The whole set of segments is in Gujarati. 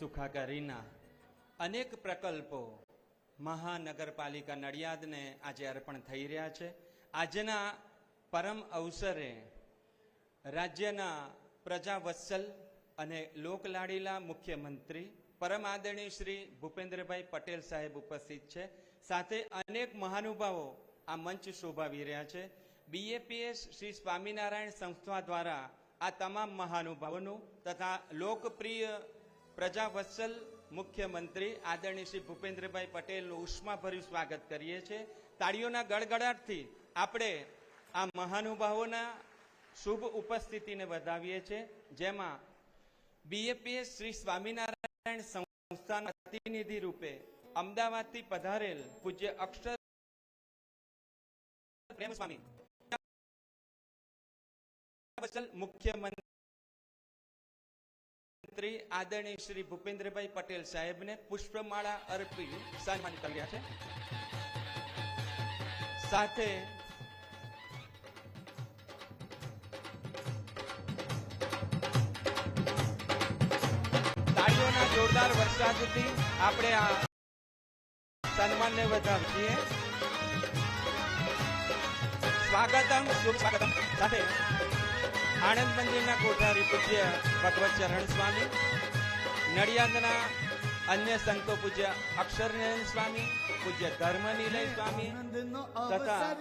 સુખાકારીના અનેક પ્રકલ્પો મહાનગરપાલિકા નડિયાદને આજે અર્પણ થઈ રહ્યા છે. આજના પરમ અવસરે રાજ્યના પ્રજાવત્સલ અને લોકલાડીલા મુખ્યમંત્રી પરમ આદરણીય શ્રી ભૂપેન્દ્રભાઈ પટેલ સાહેબ ઉપસ્થિત છે. સાથે અનેક મહાનુભાવો આ મંચ શોભાવી રહ્યા છે. બીએપીએસ શ્રી સ્વામિનારાયણ સંસ્થા દ્વારા આ તમામ મહાનુભાવોનું તથા લોકપ્રિય પ્રજાવત્સલ મુખ્યમંત્રી આદરણીય શ્રી ભૂપેન્દ્રભાઈ પટેલનું ઉષ્માભર્યું સ્વાગત કરીએ છીએ. તાળીઓના ગડગડાટથી આપણે આ મહાનુભાવોના શુભ ઉપસ્થિતિને વધાવીએ છીએ. જેમાં બીએપીએસ શ્રી સ્વામિનારાયણ સંસ્થાના પ્રતિનિધિ રૂપે અમદાવાદથી પધારેલ પૂજ્ય અક્ષર પ્રેમ સ્વામી વત્સલ મુખ્યમંત્રી આદરણીય શ્રી ભૂપેન્દ્રભાઈ પટેલ સાહેબને પુષ્પમાળા અર્પી સન્માનિત કર્યા છે. સાથે તાળીઓના જોરદાર વરસાદથી આપણે આ સન્માનને વધાવીએ. સ્વાગતમ, શુભ સ્વાગતમ. સાથે આણંદ મંદિરના કોઠારી પૂજ્ય ભગવત ચરણ સ્વામી નડિયાદના અન્ય સંતો પૂજ્ય અક્ષરનયન સ્વામી પૂજ્ય ધર્મનિલય સ્વામી તથા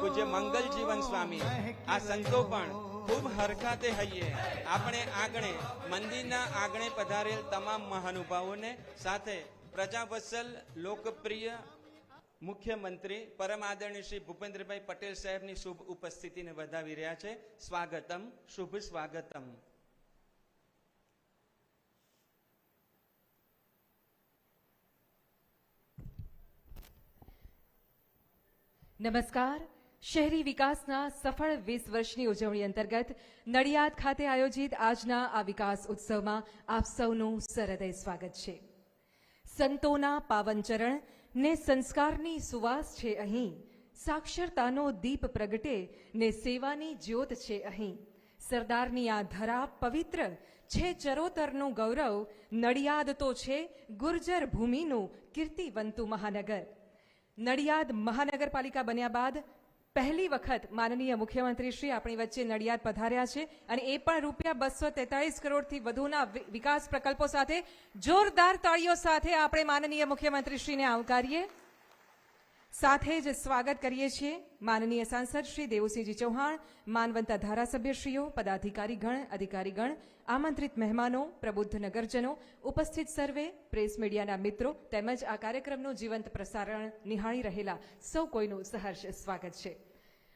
પૂજ્ય મંગલ જીવન સ્વામી. આ સંતો પણ ખૂબ હરખાતે હૈયે. આપણે આંગણે મંદિરના આગણે પધારેલ તમામ મહાનુભાવોને સાથે પ્રજાવત્સલ લોકપ્રિય મુખ્યમંત્રી પરમ આદરણીય શ્રી ભૂપેન્દ્રભાઈ પટેલ સાહેબની શુભ ઉપસ્થિતિને વધાવી રહ્યા છે. સ્વાગતમ, શુભ સ્વાગતમ. નમસ્કાર. શહેરી વિકાસના સફળ વીસ વર્ષની ઉજવણી અંતર્ગત નડિયાદ ખાતે આયોજિત આજના આ વિકાસ ઉત્સવમાં આપ સૌનું સરહૃદય સ્વાગત છે. સંતોના પાવન ચરણ ને સંસ્કારની સુવાસ છે અહીં. સાક્ષરતાનો દીપ પ્રગટે ને સેવાની જ્યોત છે અહીં. સરદારની આ ધરા પવિત્ર છે ચરોતરનું ગૌરવ, નડિયાદ તો છે ગુર્જર ભૂમિનું કીર્તિવંતુ મહાનગર. નડિયાદ મહાનગરપાલિકા બન્યા બાદ પહેલી વખત માનનીય મુખ્યમંત્રી શ્રી આપણી વચ્ચે નડિયાદ પધાર્યા છે અને એ પણ રૂપિયા બસો તેતાળીસ કરોડથી વધુના વિકાસ પ્રકલ્પો સાથે. જોરદાર તાળીઓ સાથે આપણે માનનીય મુખ્યમંત્રીશ્રીને આવકારીએ. સાથે જ સ્વાગત કરીએ છીએ માનનીય સાંસદ શ્રી દેવુસિંહજી ચૌહાણ, માનવંતા ધારાસભ્યશ્રીઓ, પદાધિકારીગણ, અધિકારીગણ, આમંત્રિત મહેમાનો, પ્રબુદ્ધ નગરજનો, ઉપસ્થિત સર્વે, પ્રેસ મીડિયાના મિત્રો તેમજ આ કાર્યક્રમનું જીવંત પ્રસારણ નિહાળી રહેલા સૌ કોઈનું સહર્ષ સ્વાગત છે.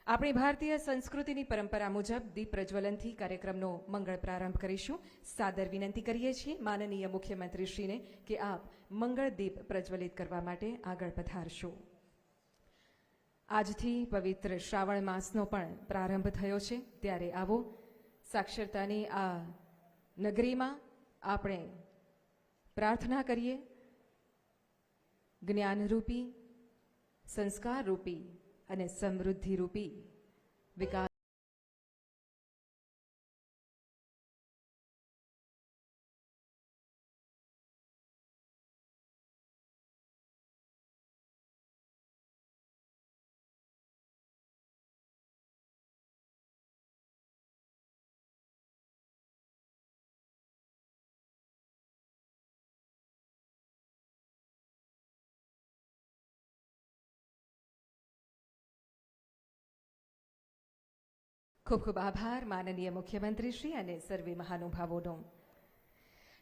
આપણી ભારતીય સંસ્કૃતિની પરંપરા મુજબ દીપ પ્રજ્વલનથી કાર્યક્રમનો મંગળ પ્રારંભ કરીશું. સાદર વિનંતી કરીએ છીએ માનનીય મુખ્યમંત્રીશ્રીને કે આપ મંગળ દીપ પ્રજ્વલિત કરવા માટે આગળ પધારશો. આજથી પવિત્ર શ્રાવણ માસનો પણ પ્રારંભ થયો છે. ત્યારે આવો સાક્ષરતાની આ નગરીમાં આપણે પ્રાર્થના કરીએ. જ્ઞાનરૂપી, સંસ્કારરૂપી અને સમૃદ્ધિરૂપી વિકાસ ખૂબ ખૂબ આભાર, માનનીય મુખ્યમંત્રી શ્રી અને સર્વે મહાનુભાવોનો.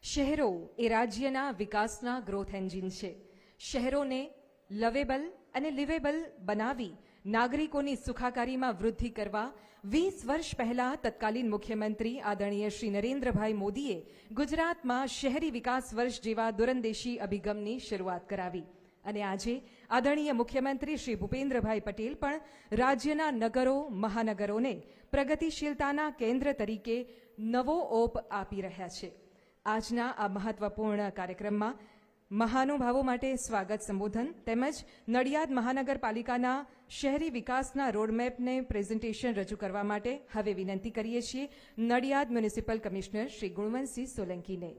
શહેરો એ રાજ્યના વિકાસના ગ્રોથ એન્જિન છે. શહેરોને લવેબલ અને લિવેબલ બનાવી નાગરિકોની સુખાકારીમાં વૃદ્ધિ કરવા વીસ વર્ષ પહેલા તત્કાલીન મુખ્યમંત્રી આદરણીય શ્રી નરેન્દ્રભાઈ મોદીએ ગુજરાતમાં શહેરી વિકાસ વર્ષ જેવા દૂરંદેશી અભિગમની શરૂઆત કરાવી. અને આજે આદરણીય મુખ્યમંત્રી શ્રી ભૂપેન્દ્રભાઈ પટેલ પણ રાજ્યના નગરો, મહાનગરોને પ્રગતિશીલતાના કેન્દ્ર તરીકે નવો ઓપ આપી રહ્યા છે. આજના આ મહત્વપૂર્ણ કાર્યક્રમમાં મહાનુભાવો માટે સ્વાગત સંબોધન તેમજ નડિયાદ મહાનગરપાલિકાના શહેરી વિકાસના રોડમેપને પ્રેઝન્ટેશન રજૂ કરવા માટે હવે વિનંતી કરીએ છીએ નડિયાદ મ્યુનિસિપલ કમિશનર શ્રી ગુણવંતસિંહ સોલંકીને.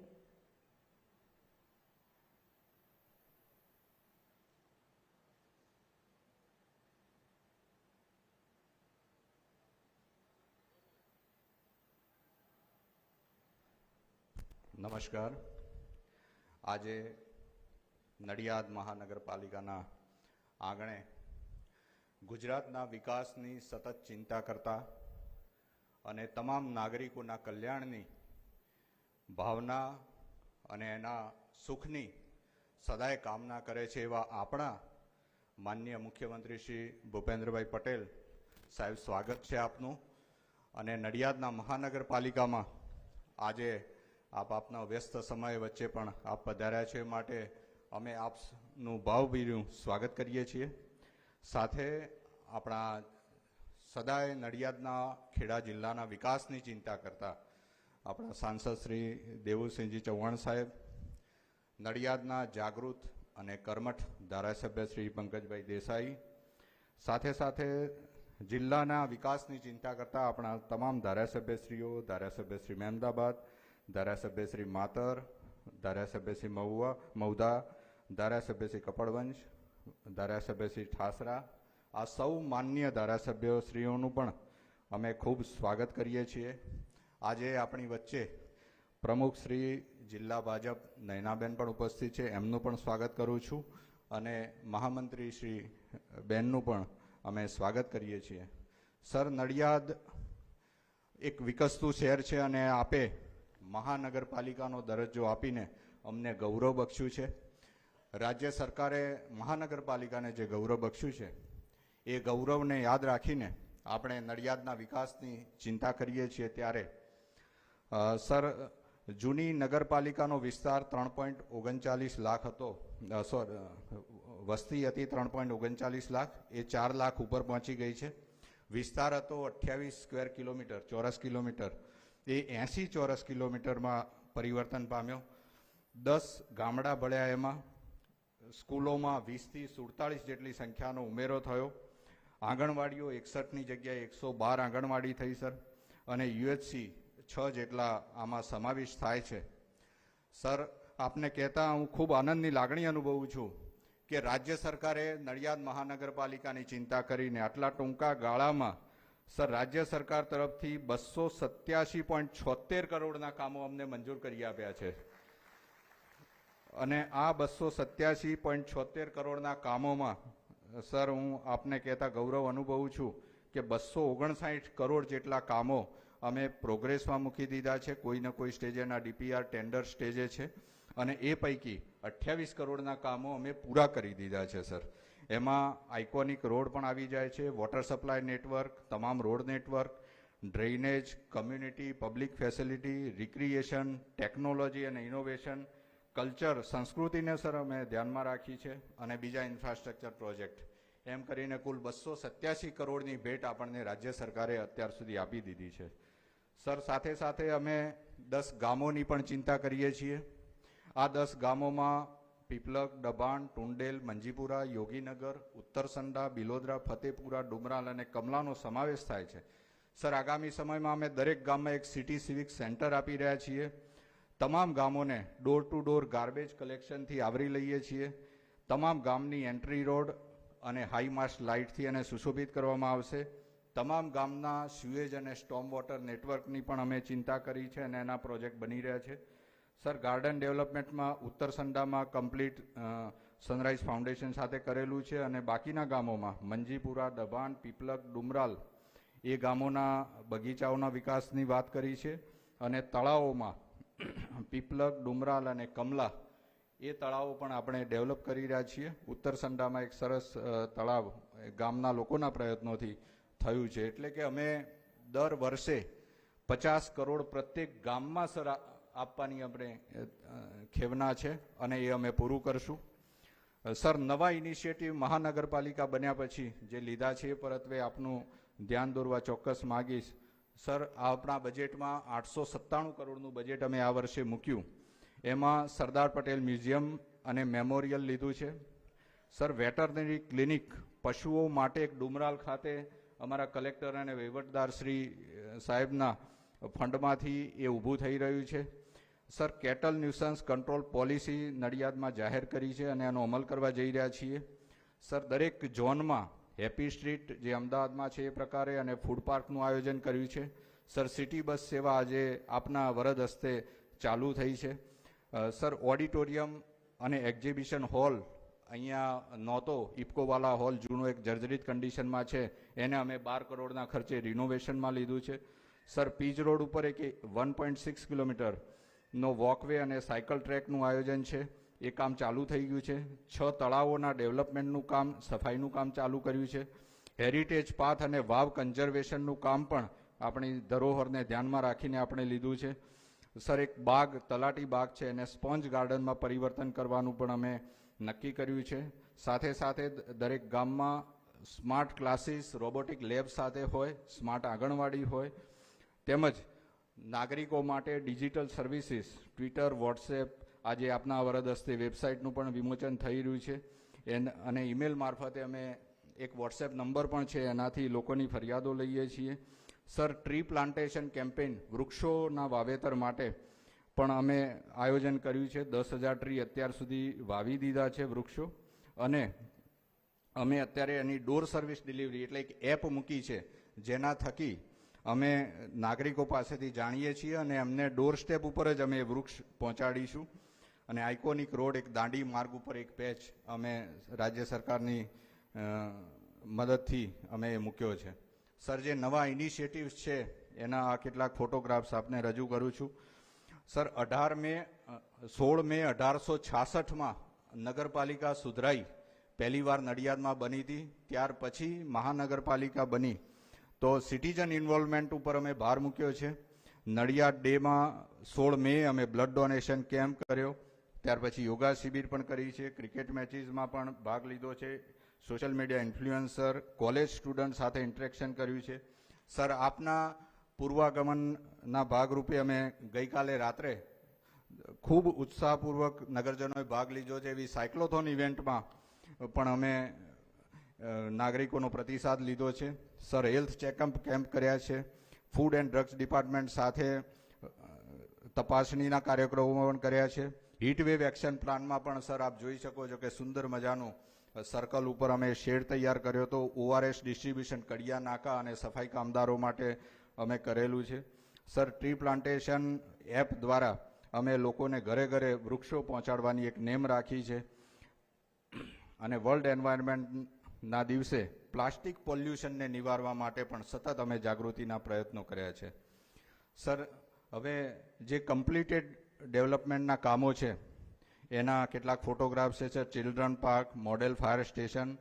નમસ્કાર. આજે નડિયાદ મહાનગરપાલિકાના આંગણે ગુજરાતના વિકાસની સતત ચિંતા કરતા અને તમામ નાગરિકોના કલ્યાણની ભાવના અને એના સુખની સદાય કામના કરે છે એવા આપણા માનનીય મુખ્યમંત્રી શ્રી ભૂપેન્દ્રભાઈ પટેલ સાહેબ સ્વાગત છે આપનું. અને નડિયાદના મહાનગરપાલિકામાં આજે આપ આપના વ્યસ્ત સમય વચ્ચે પણ આપ પધાર્યા છે માટે અમે આપનું ભાવભીનું સ્વાગત કરીએ છીએ. સાથે આપણા સદાય નડિયાદના ખેડા જિલ્લાના વિકાસની ચિંતા કરતા આપણા સાંસદ શ્રી દેવુસિંહજી ચૌહાણ સાહેબ, નડિયાદના જાગૃત અને કર્મઠ ધારાસભ્ય શ્રી પંકજભાઈ દેસાઈ, સાથે સાથે જિલ્લાના વિકાસની ચિંતા કરતા આપણા તમામ ધારાસભ્યશ્રીઓ ધારાસભ્ય શ્રી મહેમદાબાદ ધારાસભ્ય શ્રી માતર, ધારાસભ્ય શ્રી મહુવા મૌદા ધારાસભ્ય શ્રી કપડવંશ, ધારાસભ્ય શ્રી ઠાસરા, આ સૌ માન્ય ધારાસભ્યો શ્રીઓનું પણ અમે ખૂબ સ્વાગત કરીએ છીએ. આજે આપણી વચ્ચે પ્રમુખ શ્રી જિલ્લા ભાજપ નયનાબેન પણ ઉપસ્થિત છે, એમનું પણ સ્વાગત કરું છું અને મહામંત્રી શ્રી બેનનું પણ અમે સ્વાગત કરીએ છીએ. સર નડિયાદ એક વિકસતું શહેર છે અને આપે મહાનગરપાલિકાનો દરજ્જો આપીને અમને ગૌરવ બક્ષ્યું છે. રાજ્ય સરકારે મહાનગરપાલિકાને જે ગૌરવ બક્ષ્યું છે, એ ગૌરવને યાદ રાખીને આપણે નડિયાદના વિકાસની ચિંતા કરીએ છીએ ત્યારે સર, જૂની નગરપાલિકાનો વિસ્તાર ત્રણ પોઈન્ટ ઓગણચાલીસ લાખ હતો સોરી વસ્તી હતી ત્રણ પોઈન્ટ ઓગણચાલીસ લાખ, એ ચાર લાખ ઉપર પહોંચી ગઈ છે. વિસ્તાર હતો અઠ્યાવીસ સ્ક્વેર કિલોમીટર, ચોરસ કિલોમીટર એ એંસી ચોરસ કિલોમીટરમાં પરિવર્તન પામ્યો. દસ ગામડા ભળ્યા એમાં. સ્કૂલોમાં વીસથી સુડતાલીસ જેટલી સંખ્યાનો ઉમેરો થયો. આંગણવાડીઓ એકસઠની જગ્યાએ એકસો બાર આંગણવાડી થઈ, સર. અને યુએચસી છ જેટલા આમાં સમાવેશ થાય છે. સર, આપને કહેતા હું ખૂબ આનંદની લાગણી અનુભવું છું કે રાજ્ય સરકારે નડિયાદ મહાનગરપાલિકાની ચિંતા કરીને આટલા ટૂંકા ગાળામાં સર, રાજ્ય સરકાર તરફથી બસો સત્યાસી પોઈન્ટ છોતેર કરોડના કામો અમને મંજૂર કરી આપ્યા છે. અને આ બસો સત્યાસી પોઈન્ટ છોતેર કરોડના કામોમાં, સર, હું આપને કહેતા ગૌરવ અનુભવું છું કે બસો ઓગણસાઠ કરોડ જેટલા કામો અમે પ્રોગ્રેસમાં મૂકી દીધા છે. કોઈને કોઈ સ્ટેજેના ડીપીઆર ટેન્ડર સ્ટેજે છે. અને એ પૈકી અઠ્યાવીસ કરોડના કામો અમે પૂરા કરી દીધા છે, સર. એમાં આઇકોનિક રોડ પણ આવી જાય છે વોટર સપ્લાય નેટવર્ક તમામ road network drainage community public facility recreation technology અને ઇનોવેશન કલ્ચર સંસ્કૃતિને સર અમે ધ્યાનમાં રાખી છે અને બીજા ઇન્ફ્રાસ્ટ્રક્ચર પ્રોજેક્ટ એમ કરીને કુલ બસો સત્યાસી કરોડની ભેટ આપણને રાજ્ય સરકારે અત્યાર સુધી આપી દીધી છે. સર, સાથે સાથે અમે દસ ગામોની પણ ચિંતા કરીએ છીએ. આ દસ ગામોમાં પીપલક, દબાણ, ટુંડેલ, મંજીપુરા, યોગીનગર ઉત્તરસંડા બિલોદરા, ફતેપુરા, ડુમરાલ અને કમલાનો સમાવેશ થાય છે. સર, આગામી સમયમાં અમે દરેક ગામમાં એક સિટી સિવિક સેન્ટર આપી રહ્યા છીએ. તમામ ગામોને ડોર ટુ ડોર ગાર્બેજ કલેક્શનથી આવરી લઈએ છીએ. તમામ ગામની એન્ટ્રી રોડ અને હાઈ માસ્ટ લાઇટથી એને સુશોભિત કરવામાં આવશે. તમામ ગામના સ્યુએજ અને સ્ટોમ વોટર નેટવર્કની પણ અમે ચિંતા કરી છે અને એના પ્રોજેક્ટ બની રહ્યા છે. સર, ગાર્ડન ડેવલપમેન્ટમાં ઉત્તર સંડામાં કમ્પ્લીટ સનરાઈઝ ફાઉન્ડેશન સાથે કરેલું છે અને બાકીના ગામોમાં, મંજીપુરા, દબાણ, પીપલક, ડુમરાલ, એ ગામોના બગીચાઓના વિકાસની વાત કરી છે અને તળાવોમાં, પીપલક, ડુમરાલ અને કમલા, એ તળાવો પણ આપણે ડેવલપ કરી રહ્યા છીએ. ઉત્તર સંડામાં એક સરસ તળાવ ગામના લોકોના પ્રયત્નોથી થયું છે. એટલે કે અમે દર વર્ષે પચાસ કરોડ પ્રત્યેક ગામમાં સર આપવાની આપણે ખેવના છે અને એ અમે પૂરું કરશું. સર, નવા ઇનિશિયેટિવ મહાનગરપાલિકા બન્યા પછી જે લીધા છે એ પરત્વે આપનું ધ્યાન દોરવા ચોક્કસ માગીશ. સર, આપણા બજેટમાં આઠસો સત્તાણું કરોડનું બજેટ અમે આ વર્ષે મૂક્યું. એમાં સરદાર પટેલ મ્યુઝિયમ અને મેમોરિયલ લીધું છે. સર, વેટરનરી ક્લિનિક પશુઓ માટે એક ડુમરાલ ખાતે અમારા કલેક્ટર અને વહીવટદાર શ્રી સાહેબના ફંડમાંથી એ ઊભું થઈ રહ્યું છે. Sir, cattle nuisance control policy નડિયાદમાં જાહેર કરી છે અને એનો અમલ કરવા જઈ રહ્યા છીએ? સર, દરેક ઝોનમાં હેપી સ્ટ્રીટ જે અમદાવાદમાં છે એ પ્રકારે અને ફૂડ પાર્કનું આયોજન કર્યું છે. સર, સિટી બસ સેવા આજે આપના વરદ હસ્તે ચાલુ થઈ છે. સર, ઓડિટોરિયમ અને એક્ઝિબિશન હોલ અહીંયા નહોતો. ઇફકોવાલા હોલ જૂનો એક જર્જરિત કન્ડિશનમાં છે. એને અમે બાર કરોડના ખર્ચે રિનોવેશનમાં લીધું છે. સર, પીજ રોડ ઉપર એક વન પોઈન્ટ સિક્સ કિલોમીટરનો વોકવે અને સાયકલ ટ્રેકનું આયોજન છે. એ કામ ચાલુ થઈ ગયું છે. છ તળાવોના ડેવલપમેન્ટનું કામ, સફાઈનું કામ ચાલુ કર્યું છે. હેરિટેજ પાથ અને વાવ કન્ઝર્વેશનનું કામ પણ આપણી ધરોહરને ધ્યાનમાં રાખીને આપણે લીધું છે. સર, એક બાગ, તલાટી બાગ છે. એને સ્પોન્જ ગાર્ડનમાં પરિવર્તન કરવાનું પણ અમે નક્કી કર્યું છે. સાથે સાથે દરેક ગામમાં સ્માર્ટ ક્લાસીસ, રોબોટિક લેબ સાથે હોય, સ્માર્ટ આંગણવાડી હોય, તેમજ નાગરિકો માટે ડિજિટલ સર્વિસીસ, ટ્વિટર, વોટ્સએપ, આજે આપના વરદ હસ્તે વેબસાઇટનું પણ વિમોચન થઈ રહ્યું છે. એન, અને ઈમેલ મારફતે અમે એક વોટ્સએપ નંબર પણ છે, એનાથી લોકોની ફરિયાદો લઈએ છીએ. સર, ટ્રી પ્લાન્ટેશન કેમ્પેઇન વૃક્ષોના વાવેતર માટે પણ અમે આયોજન કર્યું છે. દસ હજાર ટ્રી અત્યાર સુધી વાવી દીધા છે વૃક્ષો. અને અમે અત્યારે એની ડોર સર્વિસ ડિલિવરી એટલે એક એપ મૂકી છે, જેના થકી અમે નાગરિકો પાસેથી જાણીએ છીએ અને એમને ડોર સ્ટેપ ઉપર જ અમે વૃક્ષ પહોંચાડીશું. અને આઇકોનિક રોડ એક દાંડી માર્ગ ઉપર એક પેચ અમે રાજ્ય સરકારની મદદથી અમે એ મૂક્યો છે. સર, જે નવા ઇનિશિયેટિવ્સ છે, એના આ કેટલાક ફોટોગ્રાફ્સ આપને રજૂ કરું છું. સર, અઢાર મે સોળ મે અઢારસો છાસઠમાં નગરપાલિકા સુધરાઈ. પહેલીવાર નડિયાદમાં બની હતી. ત્યાર પછી મહાનગરપાલિકા બની. તો સિટીઝન ઇન્વોલ્વમેન્ટ ઉપર અમે ભાર મૂક્યો છે. નડિયાદ ડેમાં સોળ મે અમે બ્લડ ડોનેશન કેમ્પ કર્યો. ત્યાર પછી યોગા શિબિર પણ કરી છે. ક્રિકેટ મેચીસમાં પણ ભાગ લીધો છે. Social media influencer college student સાથે ઇન્ટરેક્શન કર્યું છે. સર, આપના પૂર્વાગમનના ભાગરૂપે અમે ગઈકાલે રાત્રે ખૂબ ઉત્સાહપૂર્વક નગરજનોએ ભાગ લીધો છે. એવી સાયક્લોથોન ઇવેન્ટમાં પણ અમે નાગરિકોનો પ્રતિસાદ લીધો છે. સર, હેલ્થ ચેકઅપ કેમ્પ કર્યા છે. ફૂડ એન્ડ ડ્રગ્સ ડિપાર્ટમેન્ટ સાથે તપાસણીના કાર્યક્રમો પણ કર્યા છે. હીટવેવ એક્શન પ્લાનમાં પણ, સર, આપ જોઈ શકો છો કે સુંદર મજાનું સર્કલ ઉપર અમે શેડ તૈયાર કર્યો હતો. ઓઆરએસ ડિસ્ટ્રીબ્યુશન કડિયા, નાકા અને સફાઈ કામદારો માટે અમે કરેલું છે. સર, ટ્રી પ્લાન્ટેશન એપ દ્વારા અમે લોકોને ઘરે ઘરે વૃક્ષો પહોંચાડવાની એક નેમ રાખી છે. અને વર્લ્ડ એન્વાયરમેન્ટના દિવસે પ્લાસ્ટિક પોલ્યુશનને નિવારવા માટે પણ સતત અમે જાગૃતિના પ્રયત્નો કર્યા છે. સર, હવે જે કમ્પ્લીટેડ ડેવલપમેન્ટના કામો છે, એના કેટલાક ફોટોગ્રાફ્સ છે, sir. Children park model fire station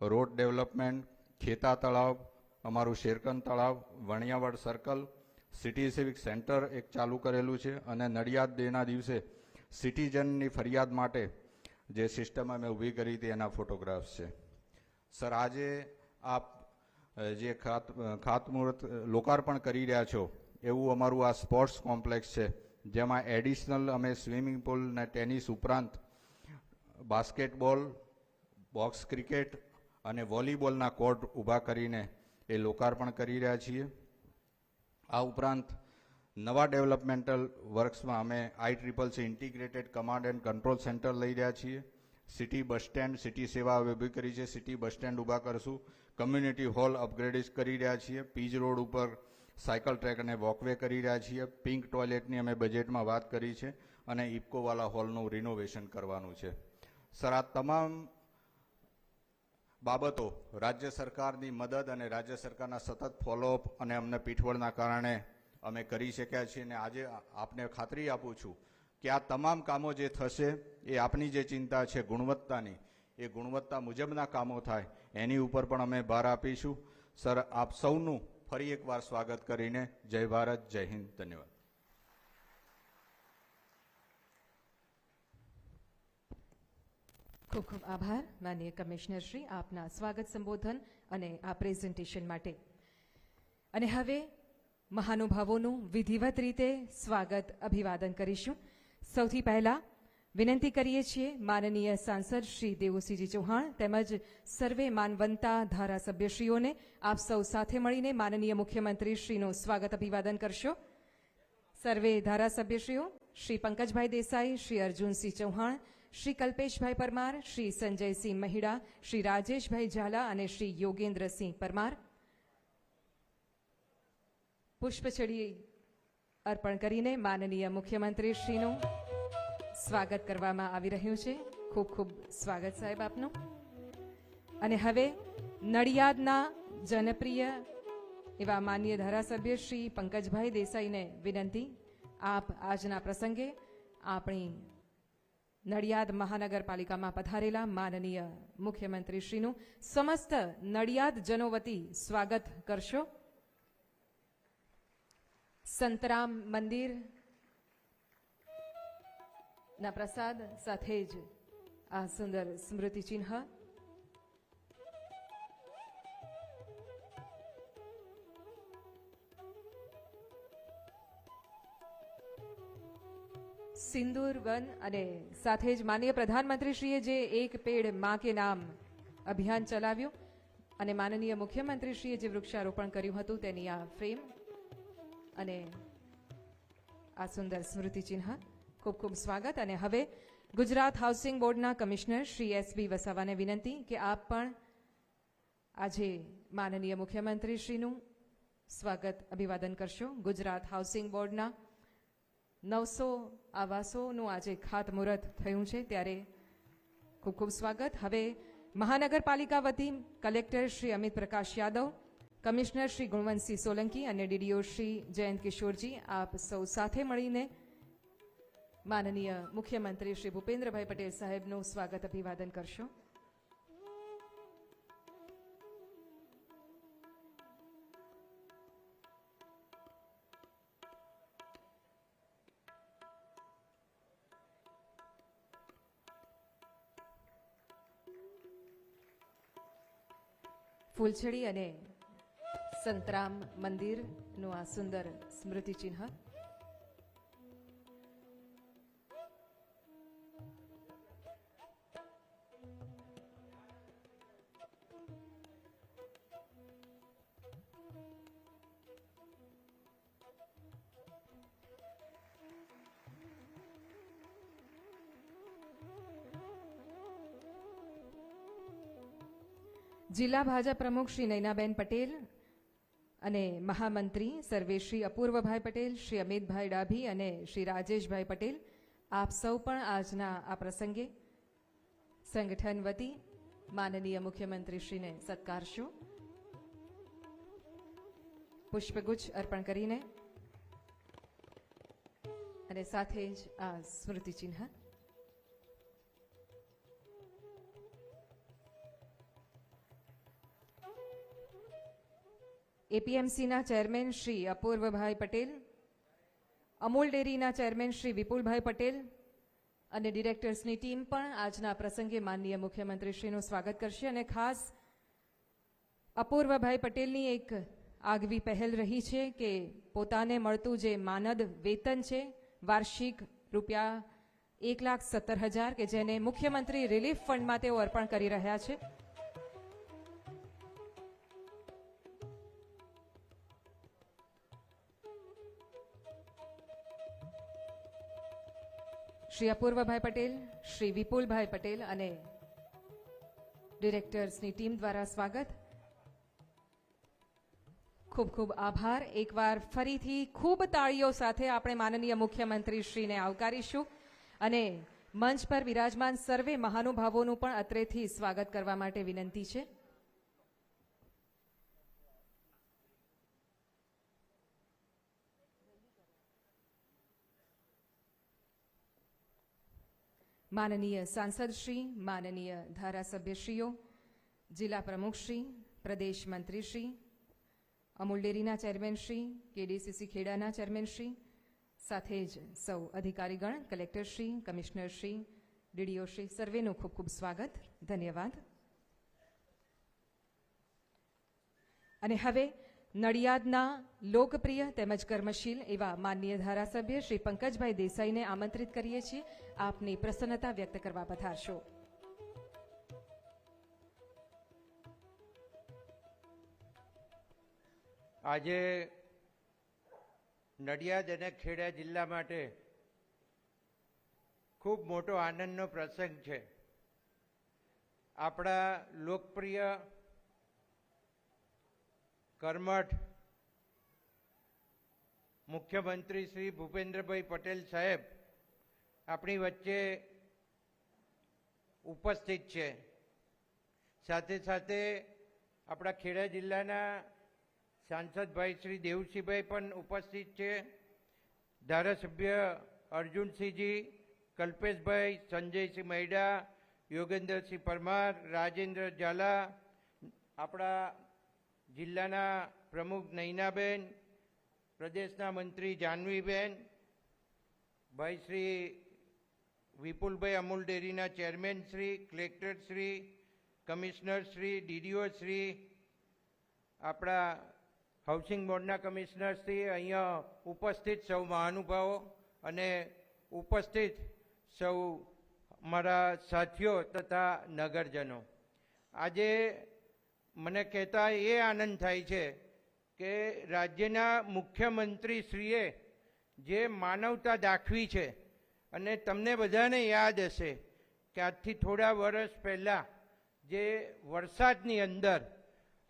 road development Kheta Talav અમારું Sherkan Talav Vaniyavad circle city civic centre એક ચાલુ કરેલું છે અને નડિયાદ ડેના દિવસે સિટીઝનની ફરિયાદ માટે જે સિસ્ટમ અમે ઊભી કરી હતી એના ફોટોગ્રાફ્સ છે. સર, આજે આપ જે ખાત ખાતમુહૂર્ત લોકાર્પણ કરી રહ્યા છો, એવું અમારું આ સ્પોર્ટ્સ કોમ્પ્લેક્સ છે, જેમાં એડિશનલ અમે સ્વિમિંગ પુલ ને ટેનિસ ઉપરાંત બાસ્કેટબોલ, બોક્સ ક્રિકેટ અને વોલીબોલના કોર્ટ ઊભા કરીને એ લોકાર્પણ કરી રહ્યા છીએ. આ ઉપરાંત નવા ડેવલપમેન્ટલ વર્ક્સમાં અમે I triple C integrated command and control centre લઈ રહ્યા છીએ. સિટી બસ સ્ટેન્ડ, સિટી સેવા હવે ઊભી કરી છે. સિટી બસ સ્ટેન્ડ ઊભા કરશું. કમ્યુનિટી હોલ અપગ્રેડિશ કરી રહ્યા છીએ. પીજ રોડ ઉપર સાયકલ ટ્રેક અને વોકવે કરી રહ્યા છીએ. પિંક ટોયલેટની અમે બજેટમાં વાત કરી છે અને ઇફકોવાલા હોલનું રિનોવેશન કરવાનું છે. સર, આ તમામ બાબતો રાજ્ય સરકારની મદદ અને રાજ્ય સરકારના સતત ફોલોઅપ અને અમને પીઠબળના કારણે અમે કરી શક્યા છીએ અને આજે આપને ખાતરી આપું છું કે આ તમામ કામો જે થશે, એ આપની જે ચિંતા છે, ગુણવત્તાની, એ ગુણવત્તા મુજબના કામો થાય, એની ઉપર પણ અમે ભાર આપીશું. સર, આપ સૌનું ફરી એકવાર સ્વાગત કરીને જય ભારત, જય હિન્દ, ધન્યવાદ. ખૂબ ખૂબ આભાર. માનનીય કમિશનર શ્રી, આપના સ્વાગત સંબોધન અને આ પ્રેઝન્ટેશન માટે. અને હવે મહાનુભાવોનું વિધિવત રીતે સ્વાગત અભિવાદન કરીશું. સૌથી પહેલા વિનંતી કરીએ છીએ માનનીય સાંસદ શ્રી દેવુસિંહજી ચૌહાણ તેમજ સર્વે માનવંતા ધારાસભ્યશ્રીઓને આપ સૌ સાથે મળીને માનનીય મુખ્યમંત્રી શ્રીનું સ્વાગત અભિવાદન કરશો. સર્વે ધારાસભ્યશ્રીઓ, શ્રી પંકજભાઈ દેસાઈ, શ્રી અર્જુનસિંહ ચૌહાણ, શ્રી કલ્પેશભાઈ પરમાર, શ્રી સંજયસિંહ મહિડા, શ્રી રાજેશભાઈ ઝાલા અને શ્રી યોગેન્દ્રસિંહ પરમાર. પુષ્પચડી અર્પણ કરીને માનનીય મુખ્યમંત્રીશ્રીનું સ્વાગત કરવામાં આવી રહ્યું છે. ખૂબ ખૂબ સ્વાગત સાહેબ આપનું. અને હવે નડિયાદના જનપ્રિય એવા માન્ય ધારાસભ્ય શ્રી પંકજભાઈ દેસાઈને વિનંતી, આપ આજના પ્રસંગે આપણી નડિયાદ મહાનગરપાલિકામાં પધારેલા માનનીય મુખ્યમંત્રીશ્રીનું સમસ્ત નડિયાદ જનો વતી સ્વાગત કરશો. સંતરામ મંદિર, ના પ્રસાદ સાથે જ આ સુંદર સ્મૃતિ ચિહ્ન. સિંદૂર વન અને સાથે જ માનનીય પ્રધાનમંત્રીશ્રીએ જે એક પેડમાં કે નામ અભિયાન ચલાવ્યું અને માનનીય મુખ્યમંત્રીશ્રીએ જે વૃક્ષારોપણ કર્યું હતું તેની આ ફ્રેમ અને આ સુંદર સ્મૃતિ ચિહ્ન. ખૂબ ખૂબ સ્વાગત અને હવે ગુજરાત હાઉસિંગ બોર્ડના કમિશનર શ્રી એસ બી વસાવાને વિનંતી કે આપ પણ આજે માનનીય મુખ્યમંત્રીશ્રીનું સ્વાગત અભિવાદન કરશો. ગુજરાત હાઉસિંગ બોર્ડના નવસો આવાસોનું આજે ખાતમુહૂર્ત થયું છે ત્યારે ખૂબ ખૂબ સ્વાગત. હવે મહાનગરપાલિકા વતી કલેક્ટર શ્રી અમિત પ્રકાશ યાદવ કમિશનર શ્રી ગુણવંતસિંહ સોલંકી અને ડીડીઓ શ્રી જયંત કિશોરજી, આપ સૌ સાથે મળીને માનનીય મુખ્યમંત્રી શ્રી ભૂપેન્દ્રભાઈ પટેલ સાહેબનું સ્વાગત અભિવાદન કરશો. ફૂલછડી અને સંતરામ મંદિરનું આ સુંદર સ્મૃતિ ચિહ્ન જિલ્લા ભાજપ પ્રમુખ શ્રી નૈનાબેન પટેલ અને મહામંત્રી સર્વે શ્રી અપૂર્વભાઈ પટેલ, શ્રી અમિતભાઈ ડાભી અને શ્રી રાજેશભાઈ પટેલ, આપ સૌ પણ આજના આ પ્રસંગે સંગઠન વતી માનનીય મુખ્યમંત્રીશ્રીને સત્કારશો. પુષ્પગુચ્છ અર્પણ કરીને અને સાથે જ આ સ્મૃતિ એપીએમસીના ચેરમેન શ્રી અપૂર્વભાઈ પટેલ, અમૂલ ડેરીના ચેરમેન શ્રી વિપુલભાઈ પટેલ અને ડિરેક્ટર્સની ટીમ પણ આજના પ્રસંગે માનનીય મુખ્યમંત્રીશ્રીનું સ્વાગત કરશે અને ખાસ અપૂર્વભાઈ પટેલની એક આગવી પહેલ રહી છે કે પોતાને મળતું જે માનદ વેતન છે, વાર્ષિક રૂપિયા એક લાખ સત્તર હજાર કે જેને મુખ્યમંત્રી રિલીફ ફંડમાં તેઓ અર્પણ કરી રહ્યા છે. શ્રી અપૂર્વભાઈ પટેલ, શ્રી વિપુલભાઈ પટેલ અને ડિરેક્ટર્સની ટીમ દ્વારા સ્વાગત. ખૂબ ખૂબ આભાર. એકવાર ફરીથી ખૂબ તાળીઓ સાથે આપણે માનનીય મુખ્યમંત્રી શ્રીને આવકારીશું અને મંચ પર વિરાજમાન સર્વે મહાનુભાવોનું પણ અત્રેથી સ્વાગત કરવા માટે વિનંતી છે. માનનીય સાંસદશ્રી, માનનીય ધારાસભ્યશ્રીઓ, જિલ્લા પ્રમુખશ્રી, પ્રદેશ મંત્રીશ્રી, અમૂલ ડેરીના ચેરમેનશ્રી, કેડીસીસી ખેડાના ચેરમેનશ્રી, સાથે જ સૌ અધિકારીગણ, કલેક્ટરશ્રી, કમિશનરશ્રી, ડીડીઓશ્રી, સર્વેનું ખૂબ ખૂબ સ્વાગત. ધન્યવાદ. અને હવે નડિયાદના લોકપ્રિય તેમજ કર્મશીલ એવા માનનીય ધારાસભ્ય શ્રી પંકજભાઈ દેસાઈને આમંત્રિત કરીએ છીએ. આપની પ્રસન્નતા વ્યક્ત કરવા પધારશો. આજે નડિયાદ અને ખેડા જિલ્લા માટે ખૂબ મોટો આનંદનો પ્રસંગ છે. આપણા લોકપ્રિય કર્મઠ મુખ્યમંત્રી શ્રી ભૂપેન્દ્રભાઈ પટેલ સાહેબ આપણી વચ્ચે ઉપસ્થિત છે. સાથે સાથે આપણા ખેડા જિલ્લાના સાંસદભાઈ શ્રી દેવસિંહભાઈ પણ ઉપસ્થિત છે. ધારાસભ્ય અર્જુનસિંહજી, કલ્પેશભાઈ, સંજયસિંહ મૈડા, યોગેન્દ્રસિંહ પરમાર, રાજેન્દ્ર ઝાલા, આપણા જિલ્લાના પ્રમુખ નૈનાબેન, પ્રદેશના મંત્રી જાહ્નવીબેન ભાઈ શ્રી વિપુલભાઈ અમૂલ ડેરીના chairman Shri, collector Shri, commissioner Shri, DDO Shri, આપણા હાઉસિંગ બોર્ડના કમિશનર શ્રી, અહીંયા ઉપસ્થિત સૌ મહાનુભાવો અને ઉપસ્થિત સૌ મારા સાથીઓ તથા નગરજનો. આજે મને કહેતા એ આનંદ થાય છે કે રાજ્યના મુખ્યમંત્રીશ્રીએ જે માનવતા દાખવી છે અને તમને બધાને યાદ હશે કે આજથી થોડા વર્ષ પહેલાં જે વરસાદની અંદર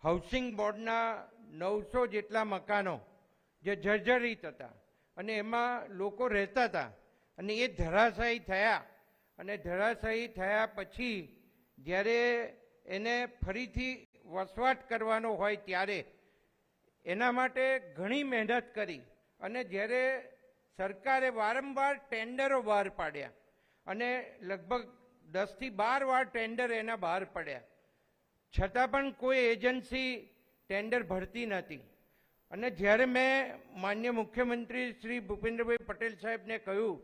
હાઉસિંગ બોર્ડના નવસો જેટલા મકાનો જે જર્જરિત હતા અને એમાં લોકો રહેતા હતા અને એ ધરાશાયી થયા અને ધરાશાયી થયા પછી જ્યારે એને ફરીથી વસવાટ કરવાનો હોય ત્યારે એના માટે ઘણી મહેનત કરી અને જ્યારે સરકારે વારંવાર ટેન્ડરો બહાર પાડ્યા અને લગભગ દસથી બાર વાર ટેન્ડર એના બહાર પડ્યા. છતાં પણ કોઈ એજન્સી ટેન્ડર ભરતી નથી અને જ્યારે મેં માન્ય મુખ્યમંત્રી શ્રી ભૂપેન્દ્રભાઈ પટેલ સાહેબને કહ્યું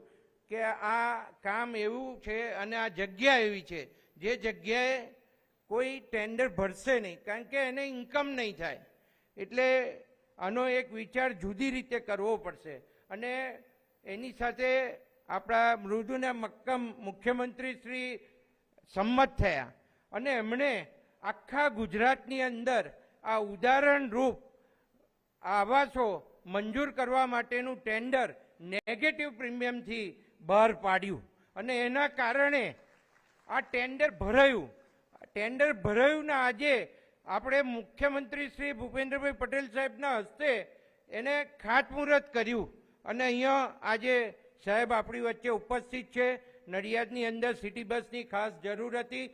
કે આ કામ એવું છે અને આ જગ્યા એવી છે, જે જગ્યાએ કોઈ ટેન્ડર ભરશે નહીં, કારણ કે એને ઇન્કમ નહીં થાય. એટલે આનો એક વિચાર જુદી રીતે કરવો પડશે. અને એની સાથે આપણા મૃદુના મક્કમ મુખ્યમંત્રી શ્રી સંમત થયા. અને એમણે આખા ગુજરાતની અંદર આ ઉદાહરણરૂપ આવાસો મંજૂર કરવા માટેનું ટેન્ડર નેગેટિવ પ્રીમિયમથી બહાર પાડ્યું. અને એના કારણે આ ટેન્ડર ભરાયું. ટેન્ડર ભરાયું ને આજે આપણે મુખ્યમંત્રી શ્રી ભૂપેન્દ્રભાઈ પટેલ સાહેબના હસ્તે એને ખાતમુહૂર્ત કર્યું. અને અહીંયા આજે સાહેબ આપણી વચ્ચે ઉપસ્થિત છે. નડિયાદની અંદર સિટી બસની ખાસ જરૂર હતી.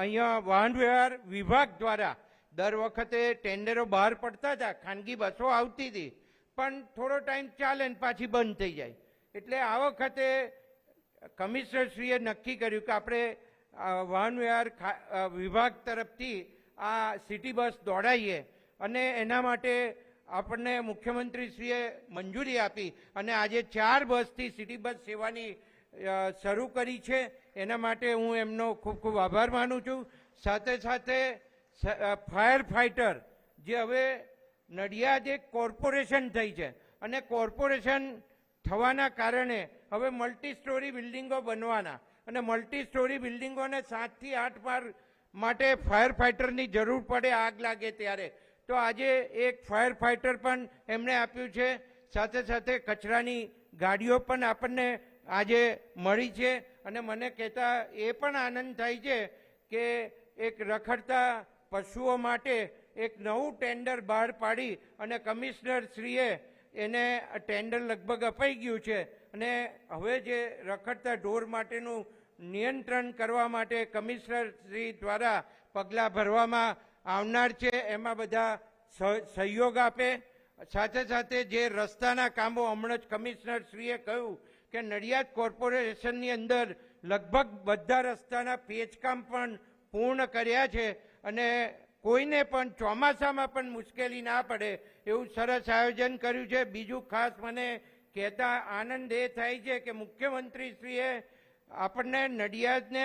અહીંયા વાહન વ્યવહાર વિભાગ દ્વારા દર વખતે ટેન્ડરો બહાર પડતા હતા. ખાનગી બસો આવતી હતી. પણ થોડો ટાઈમ ચાલે ને પાછી બંધ થઈ જાય. એટલે આ વખતે કમિશનરશ્રીએ નક્કી કર્યું કે આપણે વાહન વ્યવહાર વિભાગ તરફથી આ સિટી બસ દોડાઈએ અને એના માટે આપણને મુખ્યમંત્રીશ્રીએ મંજૂરી આપી અને આજે ચાર બસથી સિટી બસ સેવાની શરૂ કરી છે. એના માટે હું એમનો ખૂબ ખૂબ આભાર માનું છું. સાથે સાથે ફાયર ફાઇટર જે હવે નડિયાદ એક કોર્પોરેશન થઈ છે અને કોર્પોરેશન થવાના કારણે હવે મલ્ટી સ્ટોરી બિલ્ડિંગો બનવાના અને મલ્ટી સ્ટોરી બિલ્ડિંગોને સાતથી આઠ માર માટે ફાયર ફાઇટરની જરૂર પડે, આગ લાગે ત્યારે. તો આજે એક ફાયર ફાઇટર પણ એમણે આપ્યું છે. સાથે સાથે કચરાની ગાડીઓ પણ આપણને આજે મળી છે અને મને કહેતા એ પણ આનંદ થાય છે કે એક રખડતા પશુઓ માટે એક નવું ટેન્ડર બહાર પાડી અને કમિશનર શ્રીએ એને ટેન્ડર લગભગ અપાઈ ગયું છે. અને હવે જે રખડતા ઢોર માટેનું નિયંત્રણ કરવા માટે કમિશનર શ્રી દ્વારા પગલાં ભરવામાં આવનાર છે. એમાં બધા સહ- સહયોગ આપે. સાથે સાથે જે રસ્તાના કામો હમણાં જ કમિશનરશ્રીએ કહ્યું કે નડિયાદ કોર્પોરેશનની અંદર લગભગ બધા રસ્તાના પેચકામ પણ પૂર્ણ કર્યા છે અને કોઈને પણ ચોમાસામાં પણ મુશ્કેલી ના પડે એવું સરસ આયોજન કર્યું છે. બીજું ખાસ મને કહેતા આનંદ એ થાય છે કે મુખ્યમંત્રીશ્રીએ આપણને નડિયાદને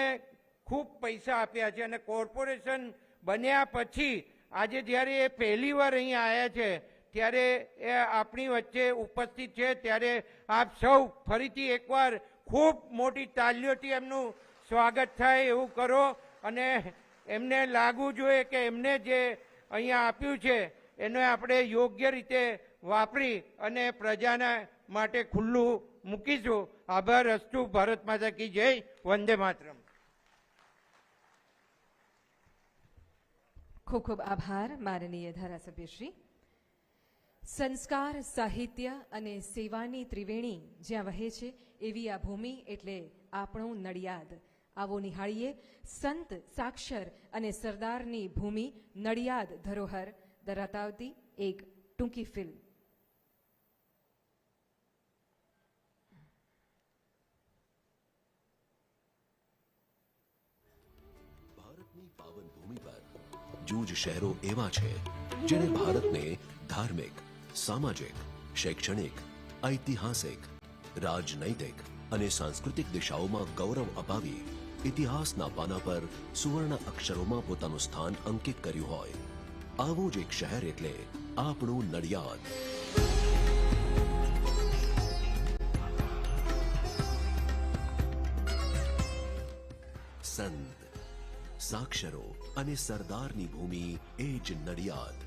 ખૂબ પૈસા આપ્યા છે અને કોર્પોરેશન બન્યા પછી આજે જ્યારે એ પહેલી વાર અહીંયા આવ્યા છે, ત્યારે એ આપણી વચ્ચે ઉપસ્થિત છે, ત્યારે આપ સૌ ફરીથી એકવાર ખૂબ મોટી તાલીઓથી એમનું સ્વાગત થાય એવું કરો અને એમને લાગવું જોઈએ કે એમને જે અહીંયા આપ્યું છે, એને આપણે યોગ્ય રીતે વાપરી અને પ્રજાના માટે ખુલ્લું મૂકીશું આભાર અસ્તુ, ભારત માતા કી જય, વંદે માતરમ. ખૂબ ખૂબ આભાર, માનનીય ધારાસભ્યશ્રી. સંસ્કાર, સાહિત્ય અને સેવાની ત્રિવેણી જ્યાં વહે છે, એવી આ ભૂમિ એટલે આપણું નડિયાદ. આવો નિહાળીએ સંત સાક્ષર અને સરદારની ભૂમિ નડિયાદ ધરોહર. દરતાવતી એક ટૂંકી ફિલ્મ. જૂજ શહેરો એવા છે જેણે ભારતને ધાર્મિક, સામાજિક, શૈક્ષણિક, ઐતિહાસિક, રાજનૈતિક અને સાંસ્કૃતિક દિશાઓમાં ગૌરવ અપાવી ઇતિહાસના પાના પર સુવર્ણ અક્ષરોમાં પોતાનું સ્થાન અંકિત કર્યું હોય. આવું જ એક શહેર એટલે આપણું નડિયાદ. સંત, સાક્ષરો અને સરદારની ભૂમિ એ જ નડિયાદ.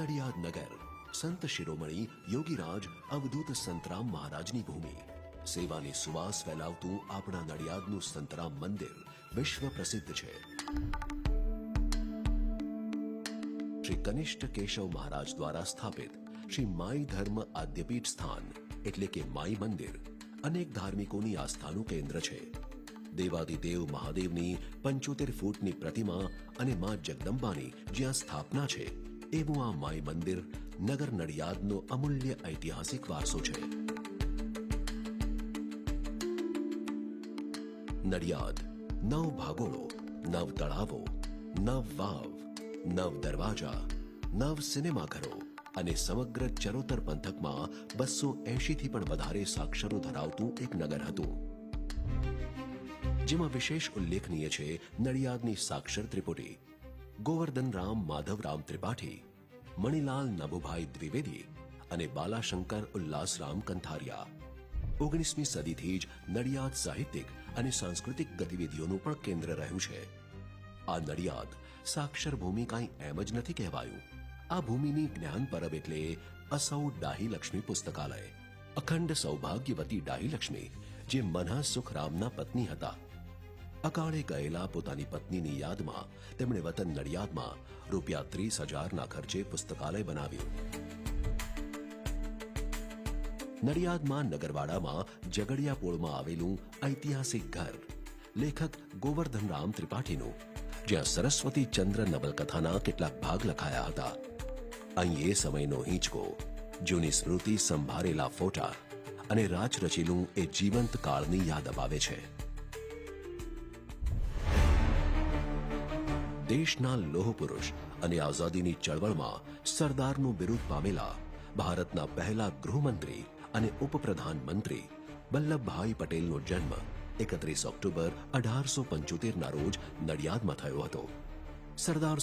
નડિયાદ નગર, સંત શિરોમણી યોગીરાજ અવધૂત સંતરામ મહારાજની ભૂમિ. સેવાની સુવાસ ફેલાવતું આપણા નડિયાદનું સંતરામ મંદિર વિશ્વ પ્રસિદ્ધ છે. શ્રી કનિષ્ઠ કેશવ મહારાજ દ્વારા સ્થાપિત શ્રી માઈ ધર્મ આદ્યપીઠ સ્થાન, એટલે કે માઈ મંદિર, અનેક ધાર્મિકોની આસ્થાનું કેન્દ્ર છે. દેવાદિદેવ મહાદેવની પંચોતેર ફૂટની પ્રતિમા અને મા જગદંબાની જ્યાં સ્થાપના છે, એવું આ માઈ મંદિર નગર નડિયાદનો અમૂલ્ય ઐતિહાસિક વારસો છે. નડિયાદ, નવ ભાગોળો, નવ તળાવો, નવ વાવ, નવ દરવાજા, નવ સિનેમાઘરો અને સમગ્ર ચરોતર પંથકમાં બસો એંશી થી પણ વધારે સાક્ષરો ધરાવતું એક નગર હતું. જેમાં વિશેષ ઉલ્લેખનીય છે નડિયાદની સાક્ષર ત્રિપુટી, ગોવર્ધન રામ માધવરામ ત્રિપાઠી, મણિલાલ નભુભાઈ દ્વિવેદી અને બાલાશંકર ઉલ્લાસરામ કંથારિયા. ઓગણીસમી સદીથી જ નડિયાદ સાહિત્યિક અને સાંસ્કૃતિક ગતિવિધિઓનું પણ કેન્દ્ર રહ્યું છે. આ નડિયાદ સાક્ષર ભૂમિ કાંઈ એમ જ નથી કહેવાયું. આ ભૂમિની જ્ઞાન પરબ એટલે અસૌ ડાહી લક્ષ્મી પુસ્તકાલય. અખંડ સૌભાગ્યવતી ડાહી લક્ષ્મી જે મનહ સુખરામના પત્ની હતા. અકાળે ગયેલા પોતાની પત્નીની યાદમાં તેમણે વતન નડિયાદમાં રૂપિયા ત્રીસ હજારના ખર્ચે પુસ્તકાલય બનાવ્યું. નડિયાદમાં નગરવાડામાં જગડિયાપોળમાં આવેલું ઐતિહાસિક ઘર, લેખક ગોવર્ધનરામ ત્રિપાઠીનું, જ્યાં સરસ્વતી ચંદ્ર નવલકથાના કેટલાક ભાગ લખાયા હતા. અહીં એ સમયનો હિંચકો, જૂની સ્મૃતિ સંભાળેલા ફોટા અને રાચ રચેલું એ જીવંત કાળની યાદ અપાવે છે. દેશના લોહ અને આઝાદીની ચળવળમાં સરદારનું બિરુદ પામેલા ભારતના પહેલા ગૃહમંત્રી અને ઉપપ્રધાનમંત્રી વલ્લભભાઈ પટેલનો જન્મ એકત્રીસ ઓક્ટોબર અઢારસો પંચોતેરના રોજ નડિયાદમાં થયો હતો. સરદાર